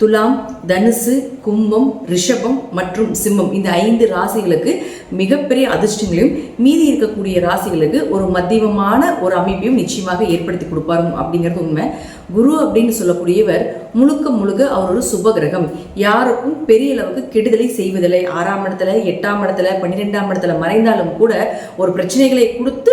துலாம் தனுசு கும்பம் ரிஷபம் மற்றும் சிம்மம். இந்த ஐந்து ராசிகளுக்கு மிகப்பெரிய அதிர்ஷ்டங்களையும் மீதி இருக்கக்கூடிய ராசிகளுக்கு ஒரு மத்தியமமான ஒரு அமைப்பையும் நிச்சயமாக ஏற்படுத்தி கொடுப்பாரு அப்படிங்கிறது உண்மை. குரு அப்படின்னு சொல்லக்கூடியவர் முழுக்க முழுக்க அவர் ஒரு சுப கிரகம். யாருக்கும் பெரிய அளவுக்கு கெடுதலை செய்வதில்லை. ஆறாம் இடத்துல எட்டாம் இடத்துல பன்னிரெண்டாம் இடத்துல மறைந்தாலும் கூட ஒரு பிரச்சனைகளை கொடுத்து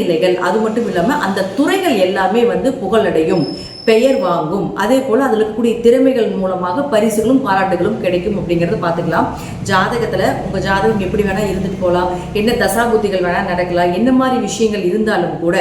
நிலைகள் அது மட்டும் இல்லாமல் அந்த துறைகள் எல்லாமே வந்து புகழடையும் பெயர் வாங்கும். அதே போல் அதில் இருக்கக்கூடிய திறமைகள் மூலமாக பரிசுகளும் பாராட்டுகளும் கிடைக்கும் அப்படிங்கிறத பார்த்துக்கலாம் ஜாதகத்தில் உங்கள் ஜாதகம் எப்படி வேணால் இருந்துட்டு போகலாம் என்ன தசாபுத்திகள் வேணால் நடக்கலாம். என்ன மாதிரி விஷயங்கள் இருந்தாலும் கூட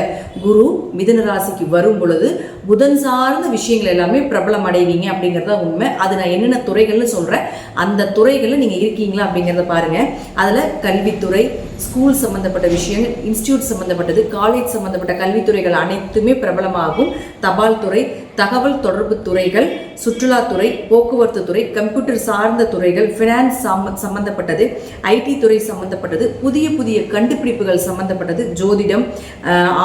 குரு மிதன ராசிக்கு வரும் பொழுது புதன் சார்ந்த விஷயங்கள் எல்லாமே பிரபலம் அடைவீங்க அப்படிங்கிறது உண்மை. அது நான் என்னென்ன துறைகள்னு சொல்கிறேன் அந்த துறைகளில் நீங்கள் இருக்கீங்களா அப்படிங்கிறத பாருங்கள் அதில் கல்வித்துறை ஸ்கூல் சம்மந்தப்பட்ட விஷயங்கள் இன்ஸ்டியூட் சம்மந்தப்பட்டது காலேஜ் சம்மந்தப்பட்ட கல்வித்துறைகள் அனைத்துமே பிரபலமாகும். தபால் துறை தகவல் தொடர்பு துறைகள் சுற்றுலாத்துறை போக்குவரத்து துறை கம்ப்யூட்டர் சார்ந்த துறைகள் ஃபினான்ஸ் சம்பந்தப்பட்டது சம்மந்தப்பட்டது ஐடி துறை சம்மந்தப்பட்டது புதிய புதிய கண்டுபிடிப்புகள் சம்மந்தப்பட்டது ஜோதிடம்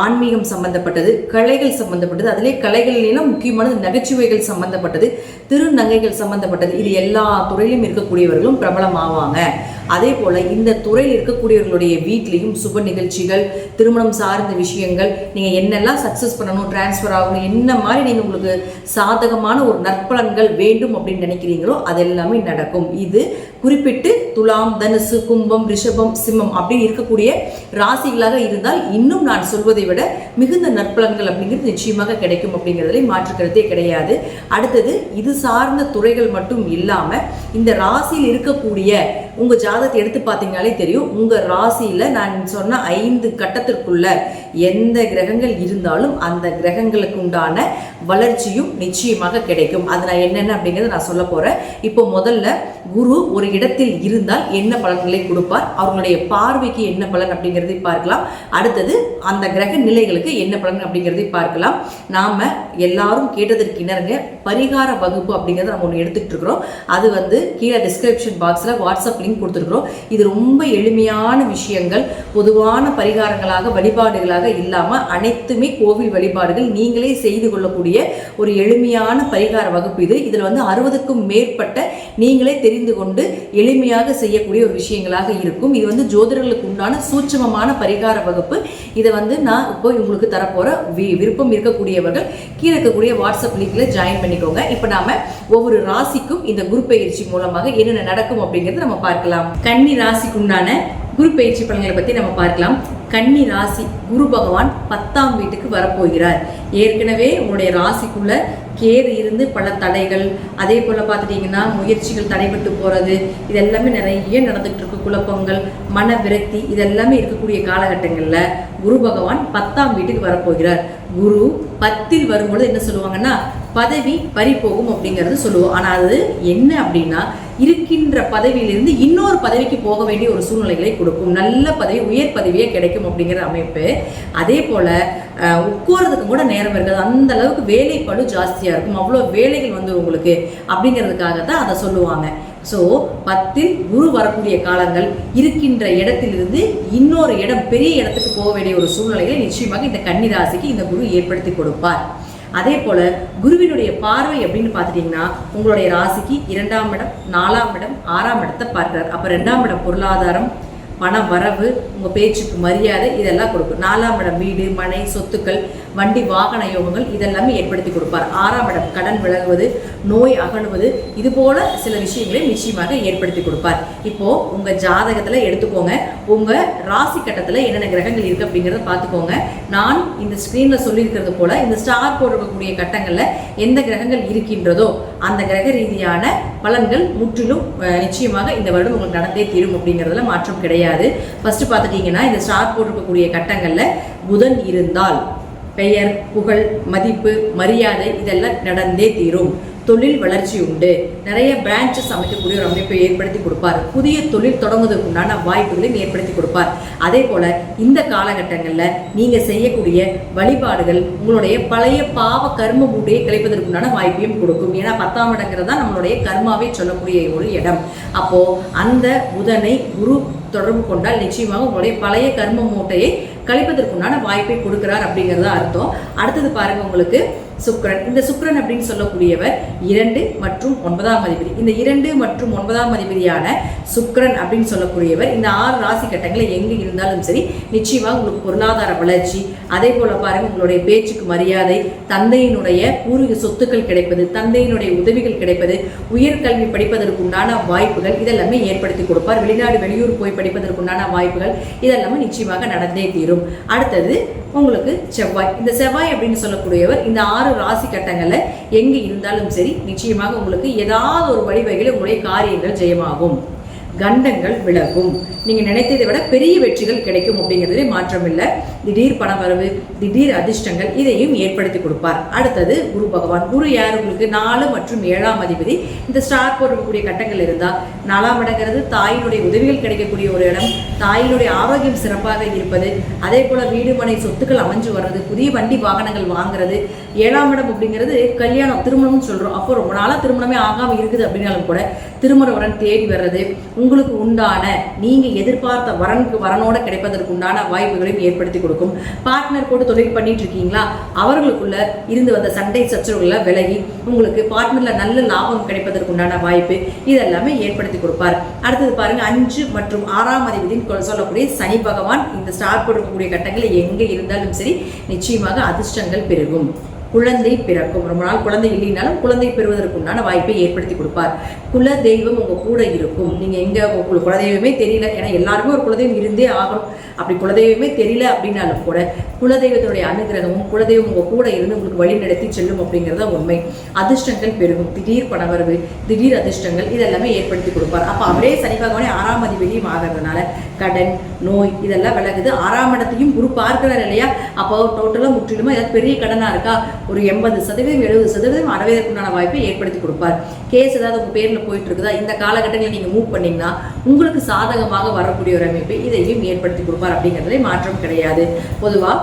ஆன்மீகம் சம்மந்தப்பட்டது கலைகள் சம்மந்தப்பட்டது அதிலே கலைகளிலும் முக்கியமானது நகைச்சுவைகள் சம்மந்தப்பட்டது திருநங்கைகள் சம்மந்தப்பட்டது இது எல்லா துறையிலும் இருக்கக்கூடியவர்களும் பிரபலமாவாங்க. அதே போல இந்த துறையில் இருக்கக்கூடியவர்களுடைய வீட்லேயும் சுப நிகழ்ச்சிகள் திருமணம் சார்ந்த விஷயங்கள் நீங்கள் என்னெல்லாம் சக்ஸஸ் பண்ணணும் டிரான்ஸ்ஃபர் ஆகணும் என்ன மாதிரி நீங்கள் உங்களுக்கு சாதகமான ஒரு நற்பலன்கள் வேண்டும் அப்படின்னு நினைக்கிறீங்களோ அது எல்லாமே நடக்கும். இது குறிப்பிட்டு துலாம் தனுசு கும்பம் ரிஷபம் சிம்மம் அப்படின்னு இருக்கக்கூடிய ராசிகளாக இருந்தால் இன்னும் நான் சொல்வதை விட மிகுந்த நற்பலன்கள் அப்படிங்கிறது நிச்சயமாக கிடைக்கும் அப்படிங்கிறதுல மாற்றுக்கிறதே கிடையாது. அடுத்தது இது சார்ந்த துறைகள் மட்டும் இல்லாமல் இந்த ராசியில் இருக்கக்கூடிய உங்க ஜாதகத்தை எடுத்து பார்த்தீங்கனாலே தெரியும். உங்க ராசியில நான் சொன்ன ஐந்து கட்டத்திற்குள்ள எந்த கிரகங்கள் இருந்தாலும் அந்த கிரகங்களுக்கு உண்டான வளர்ச்சியும் நிச்சயமாக கிடைக்கும். அது நான் என்னென்ன அப்படிங்கிறத நான் சொல்ல போறேன். இப்போ முதல்ல குரு ஒரு இடத்தில் இருந்தால் என்ன பலன்களை கொடுப்பார்? அவர்களுடைய பார்வைக்கு என்ன பலன் அப்படிங்கிறதை பார்க்கலாம். அடுத்தது அந்த கிரக நிலைகளுக்கு என்ன பலன் அப்படிங்கிறதை பார்க்கலாம். நாம எல்லாரும் கேட்டதற்கு இணருங்க. பரிகார வகுப்பு அப்படிங்கிறத நம்ம ஒன்று எடுத்துக்கிட்டு இருக்கிறோம். அது வந்து கீழே டிஸ்கிரிப்ஷன் பாக்ஸில் வாட்ஸ்அப் லிங்க் கொடுத்துருக்குறோம். இது ரொம்ப எளிமையான விஷயங்கள். பொதுவான பரிகாரங்களாக வழிபாடுகளாக இல்லாமல் அனைத்துமே கோவில் வழிபாடுகள். நீங்களே செய்து கொள்ளக்கூடிய ஒரு எளிமையான பரிகார வகுப்பு இது. இதில் வந்து அறுபதுக்கும் மேற்பட்ட நீங்களே தெரிந்து கொண்டு எளிமையாக செய்யக்கூடிய ஒரு விஷயங்களாக இருக்கும். இது வந்து ஜோதிடர்களுக்கு உண்டான சூட்சமமான பரிகார வகுப்பு. இதை வந்து நான் இப்போ உங்களுக்கு தரப்போகிற வி- விருப்பம் இருக்கக்கூடியவர்கள் கீழே இருக்கக்கூடிய வாட்ஸ்அப் லிங்கில் ஜாயின் பண்ணிக்கோங்க. இப்போ நாம ஒவ்வொரு ராசிக்கும் இந்த குரு பயிற்சி மூலமாக என்னென்ன நடக்கும் அப்படிங்கறத நம்ம பார்க்கலாம். கன்னி ராசிக்கு உண்டான குரு பயிற்சி பலன்களை பத்தி நம்ம பார்க்கலாம். கன்னி ராசி குரு பகவான் பத்தாம் வீட்டுக்கு வரப்போகிறார். ஏற்கனவே உங்களுடைய ராசிக்குள்ள கேது இருந்து பல தடைகள் அதே போல் பார்த்துட்டிங்கன்னா முயற்சிகள் தடைபட்டு போகிறது இது எல்லாமே நிறைய நடந்துகிட்டு இருக்கு. குழப்பங்கள் மன விரக்தி இதெல்லாமே இருக்கக்கூடிய காலகட்டங்களில் குரு பகவான் பத்தாம் வீட்டுக்கு வரப்போகிறார். குரு பத்தில் வரும்பொழுது என்ன சொல்லுவாங்கன்னா பதவி பறி போகும் அப்படிங்கிறது சொல்லுவோம். ஆனால் அது என்ன அப்படின்னா இருக்கின்ற பதவியிலிருந்து இன்னொரு பதவிக்கு போக வேண்டிய ஒரு சூழ்நிலைகளை கொடுக்கும். நல்ல பதவி உயர் பதவியே கிடைக்கும் அப்படிங்கிற அமைப்பு. அதே போல உட்கார்றதுக்கு கூட நேரம் இருக்காது. அந்த அளவுக்கு வேலை பழு ஜாஸ்தியாக இருக்கும். அவ்வளோ வேலைகள் வந்து உங்களுக்கு அப்படிங்கிறதுக்காக தான் அதை சொல்லுவாங்க. ஸோ பத்தில் குரு வரக்கூடிய காலங்கள் இருக்கின்ற இடத்திலிருந்து இன்னொரு இடம் பெரிய இடத்துக்கு போக வேண்டிய ஒரு சூழ்நிலைகளை நிச்சயமாக இந்த கன்னிராசிக்கு இந்த குரு ஏற்படுத்தி கொடுப்பார். அதே போல குருவினுடைய பார்வை அப்படின்னு பார்த்துட்டீங்கன்னா உங்களுடைய ராசிக்கு இரண்டாம் இடம் நாலாம் இடம் ஆறாம் இடத்தை பார்க்குறார். அப்போ ரெண்டாம் இடம் பொருளாதாரம் பண வரவு உங்கள் பேச்சுக்கு மரியாதை இதெல்லாம் கொடுக்கும். நாலாம் இடம் வீடு மனை சொத்துக்கள் வண்டி வாகன யோகங்கள் இதெல்லாமே ஏற்படுத்தி கொடுப்பார். ஆறாம் இடம் கடன் விலகுவது நோய் அகழுவது இது போல சில விஷயங்களை நிச்சயமாக ஏற்படுத்தி கொடுப்பார். இப்போ உங்க ஜாதகத்துல எடுத்துக்கோங்க. உங்க ராசி கட்டத்துல என்னென்ன கிரகங்கள் இருக்கு அப்படிங்கறத பார்த்துக்கோங்க. நான் இந்த ஸ்கிரீன்ல சொல்லியிருக்கிறது போல இந்த ஸ்டார் போடக்கூடிய கட்டங்கள்ல எந்த கிரகங்கள் இருக்கின்றதோ அந்த கிரக ரீதியான பலன்கள் முற்றிலும் நிச்சயமாக இந்த வருடம் உங்களுக்கு நடந்தே தீரும் அப்படிங்கிறதுல மாற்றம் கிடையாது. ஃபர்ஸ்ட் பார்த்துட்டீங்கன்னா இந்த ஸ்டார் போட்டிருக்கக்கூடிய கட்டங்களில் புதன் இருந்தால் பெயர் புகழ் மதிப்பு மரியாதை இதெல்லாம் நடந்தே தீரும். தொழில் வளர்ச்சி உண்டு. நிறைய பிரான்ச்சஸ் அமைக்கக்கூடிய ஒரு அமைப்பை ஏற்படுத்தி கொடுப்பார். புதிய தொழில் தொடங்குவதற்கு உண்டான வாய்ப்புகளையும் ஏற்படுத்தி கொடுப்பார். அதே போல இந்த காலகட்டங்களில் நீங்க செய்யக்கூடிய வழிபாடுகள் உங்களுடைய பழைய பாவ கர்ம மூட்டையை கழிப்பதற்குண்டான வாய்ப்பையும் கொடுக்கும். ஏன்னா பத்தாம் இடங்கிறது தான் நம்மளுடைய கர்மாவை சொல்லக்கூடிய ஒரு இடம். அப்போ அந்த புதனை குரு தொடர்பு கொண்டால் நிச்சயமாக உங்களுடைய பழைய கர்ம மூட்டையை கழிப்பதற்குண்டான வாய்ப்பை கொடுக்கிறார் அப்படிங்கிறது அர்த்தம். அடுத்தது பாருங்க உங்களுக்கு சுக்ரன் இந்த சுக்ரன் அப்படின்னு சொல்லக்கூடியவர் இரண்டு மற்றும் ஒன்பதாம் அதிபதி. இந்த இரண்டு மற்றும் ஒன்பதாம் அதிபதியான சுக்ரன் அப்படின்னு சொல்லக்கூடியவர் இந்த ஆறு ராசி கட்டங்களில் எங்கே இருந்தாலும் சரி நிச்சயமாக உங்களுக்கு பொருளாதார வளர்ச்சி அதே போல பாருங்க உங்களுடைய பேச்சுக்கு மரியாதை தந்தையினுடைய பூர்வீக சொத்துக்கள் கிடைப்பது தந்தையினுடைய உதவிகள் கிடைப்பது உயர்கல்வி படிப்பதற்குண்டான வாய்ப்புகள் இதெல்லாமே ஏற்படுத்தி கொடுப்பார். வெளிநாடு வெளியூர் போய் படிப்பதற்குண்டான வாய்ப்புகள் இதெல்லாமே நிச்சயமாக நடந்தே தீரும். அடுத்தது உங்களுக்கு செவ்வாய். இந்த செவ்வாய் அப்படின்னு சொல்லக்கூடியவர் இந்த ஆறு ராசி கட்டங்களில் எங்க இருந்தாலும் சரி நிச்சயமாக உங்களுக்கு ஏதாவது ஒரு வழிவகையில் உங்களுடைய காரியங்கள் ஜெயமாகும். கண்டங்கள் விலகும். நீங்க நினைத்ததை விட பெரிய வெற்றிகள் கிடைக்கும் அப்படிங்கிறதுலே மாற்றம் இல்லை. திடீர் பணவரவு திடீர் அதிர்ஷ்டங்கள் இதையும் ஏற்படுத்தி கொடுப்பார். அடுத்தது குரு பகவான். குரு யார்? உங்களுக்கு நாலு மற்றும் ஏழாம் அதிபதி. இந்த ஸ்டார் போடக்கூடிய கட்டங்கள் இருந்தால் நாலாம் இடங்கிறது தாயினுடைய உதவிகள் கிடைக்கக்கூடிய ஒரு இடம். தாயினுடைய ஆரோக்கியம் சிறப்பாக இருப்பது. அதே போல வீடு மனை சொத்துக்கள் அமைஞ்சு வர்றது புதிய வண்டி வாகனங்கள் வாங்குறது. ஏழாம் இடம் அப்படிங்கிறது கல்யாணம் திருமணம்னு சொல்கிறோம் அப்போ ரொம்ப நாளாக திருமணமே ஆகாமல் இருக்குது அப்படின்னாலும் கூட திருமண வரன் தேடி வர்றது உங்களுக்கு உண்டான நீங்கள் எதிர்பார்த்த வரனுக்கு வரனோட கிடைப்பதற்கு உண்டான வாய்ப்புகளையும் ஏற்படுத்தி கொடுக்கும். பார்ட்னர் போட்டு தொழில் பண்ணிட்டு இருக்கீங்களா அவர்களுக்குள்ள இருந்து வந்த சண்டை சச்சரவுகளை விலகி உங்களுக்கு பார்ட்னர்ல நல்ல லாபம் கிடைப்பதற்கு உண்டான வாய்ப்பு இதெல்லாமே ஏற்படுத்தி கொடுப்பார். அடுத்தது பாருங்க அஞ்சு மற்றும் ஆறாம் அதிபதியின் சொல்லக்கூடிய சனி பகவான் இந்த ஸ்டார் போடக்கூடிய கட்டங்களில் எங்க இருந்தாலும் சரி நிச்சயமாக அதிர்ஷ்டங்கள் பெருகும். குழந்தை பிறக்கும். ரொம்ப நாள் குழந்தை இல்லைனாலும் குழந்தை பெறுவதற்குண்டான வாய்ப்பை ஏற்படுத்தி கொடுப்பார். குல தெய்வம் உங்க கூட இருக்கும். நீங்க எங்க உங்களுக்கு குலதெய்வமே தெரியல. ஏன்னா எல்லாருமே ஒரு குலதெய்வம் இருந்தே ஆகணும். அப்படி குலதெய்வமே தெரியல அப்படின்னாலும் கூட குலதெய்வத்தினுடைய அனுகிரகமும் குலதெய்வம் உங்கள் கூட இருந்து உங்களுக்கு வழி நடத்தி செல்லும் அப்படிங்கிறது தான் உண்மை. அதிர்ஷ்டங்கள் பெருகும். திடீர் பணவரவு திடீர் அதிர்ஷ்டங்கள் இதெல்லாமே ஏற்படுத்தி கொடுப்பார். அப்போ அவரே சனி பகவானே ஆறாம் அதிபதியும் ஆகிறதுனால கடன் நோய் இதெல்லாம் விலகுது. ஆறாம் இடத்தையும் குரு பார்க்கிறார் இல்லையா? அப்போ டோட்டலாக முற்றிலுமா ஏதாவது பெரிய கடனாக இருக்கா? ஒரு எண்பது சதவீதம் எழுபது சதவீதம் அடைவதற்குண்டான வாய்ப்பை ஏற்படுத்தி கொடுப்பார். கேஸ் ஏதாவது உங்கள் பேரில் போயிட்டு இருக்குதா இந்த காலகட்டங்களில் நீங்கள் மூவ் பண்ணீங்கன்னா உங்களுக்கு சாதகமாக வரக்கூடிய ஒரு அமைப்பை இதையும் ஏற்படுத்தி கொடுப்பார் அப்படிங்கிறதுல மாற்றம் கிடையாது. பொதுவாக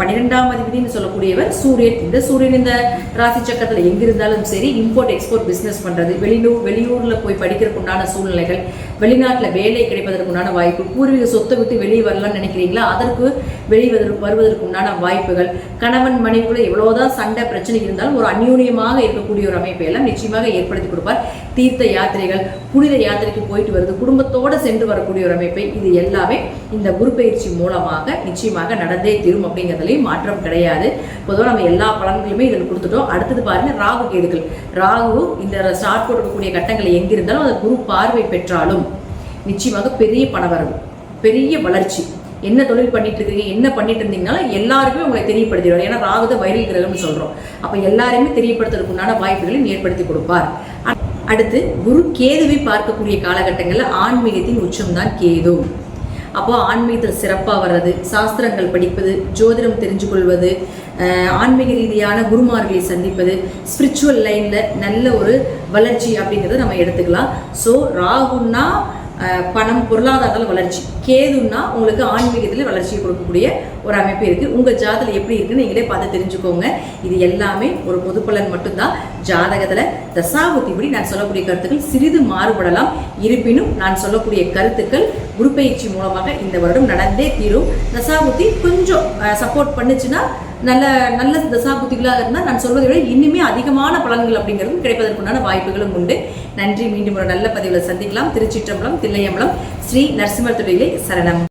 பன்னிரெண்டாம் அதிபதினு சொல்லக்கூடியவர் சூரியன். இந்த சூரியன் இந்த ராசி சக்கரத்தில் எங்கிருந்தாலும் சரி இம்போர்ட் எக்ஸ்போர்ட் பிஸ்னஸ் பண்ணுறது வெளியூர் வெளியூரில் போய் படிக்கிறதுக்கு உண்டான சூழ்நிலைகள் வெளிநாட்டில் வேலை கிடைப்பதற்கு உண்டான வாய்ப்பு பூர்வீக சொத்தை விட்டு வெளியே வரலாம்னு நினைக்கிறீங்களா? அதற்கு வெளிவதற்கு வருவதற்கு உண்டான வாய்ப்புகள். கணவன் மனைவிக்குள்ள எவ்வளோதான் சண்டை பிரச்சனை இருந்தாலும் ஒரு அந்யூன்யமாக இருக்கக்கூடிய ஒரு அமைப்பை எல்லாம் நிச்சயமாக ஏற்படுத்தி கொடுப்பார். தீர்த்த யாத்திரைகள் புனித யாத்திரைக்கு போயிட்டு வருது. குடும்பத்தோடு சென்று வரக்கூடிய ஒரு அமைப்பை இது எல்லாமே இந்த குரு பயிற்சி மூலமாக நிச்சயமாக நடந்தே தீரும் அப்படிங்கிறதுலையும் மாற்றம் கிடையாது. பொதுவாக நம்ம எல்லா பலன்களையுமே இதில் கொடுத்துட்டோம். அடுத்தது பாருங்க ராகு கேதுகள் ராகு இந்த ஸ்டார்ட் போட்டிருக்கக்கூடிய கட்டங்களை எங்கிருந்தாலும் அந்த குரு பார்வை பெற்றாலும் நிச்சயமாக பெரிய பணவரவு பெரிய வளர்ச்சி. என்ன தொழில் பண்ணிட்டு இருக்கீங்க என்ன பண்ணிட்டு இருந்தீங்கனாலும் எல்லாருக்குமே உங்களை தெரியப்படுத்திடுவார். ஏன்னா ராகுத வைரல் கிரகம்னு சொல்றோம். அப்ப எல்லாருமே தெரியப்படுத்துறதுக்குண்டான வாய்ப்புகளையும் ஏற்படுத்தி கொடுப்பார். அடுத்து குரு கேதுவை பார்க்கக்கூடிய காலகட்டங்களில் ஆன்மீகத்தின் உச்சம்தான் கேது. அப்போ ஆன்மீகத்தில் சிறப்பாக வர்றது சாஸ்திரங்கள் படிப்பது ஜோதிடம் தெரிஞ்சு கொள்வது ஆன்மீக ரீதியான குருமார்களை சந்திப்பது ஸ்பிரிச்சுவல் லைனில் நல்ல ஒரு வளர்ச்சி அப்படிங்கிறத நம்ம எடுத்துக்கலாம். ஸோ ராகுன்னா பணம் பொருளாதாரத்தில் வளர்ச்சி. கேதுன்னா உங்களுக்கு ஆன்மீகத்தில் வளர்ச்சியை கொடுக்கக்கூடிய ஒரு அமைப்பு இருக்குது உங்கள் ஜாதகம் எப்படி இருக்குன்னு நீங்களே பார்த்து தெரிஞ்சுக்கோங்க. இது எல்லாமே ஒரு பொது பலன் மட்டும்தான். ஜாதகத்தில் தசாபுத்திபடி நான் சொல்லக்கூடிய கருத்துக்கள் சிறிது மாறுபடலாம். இருப்பினும் நான் சொல்லக்கூடிய கருத்துக்கள் குருப்பெயர்ச்சி மூலமாக இந்த வருடம் நடந்தே தீரும். தசாபுத்தி கொஞ்சம் சப்போர்ட் பண்ணுச்சுன்னா நல்ல நல்ல தசாபுத்திகளாக இருந்தால் நான் சொல்வதை விட இன்னுமே அதிகமான பலன்கள் அப்படிங்கிறதும் கிடைப்பதற்குண்டான வாய்ப்புகளும் உண்டு. நன்றி. மீண்டும் ஒரு நல்ல பதிவில் சந்திக்கலாம். திருச்சிற்றம்பலம் தில்லையம்பலம் ஸ்ரீ நரசிம்மர் தொழிலை சரணம்.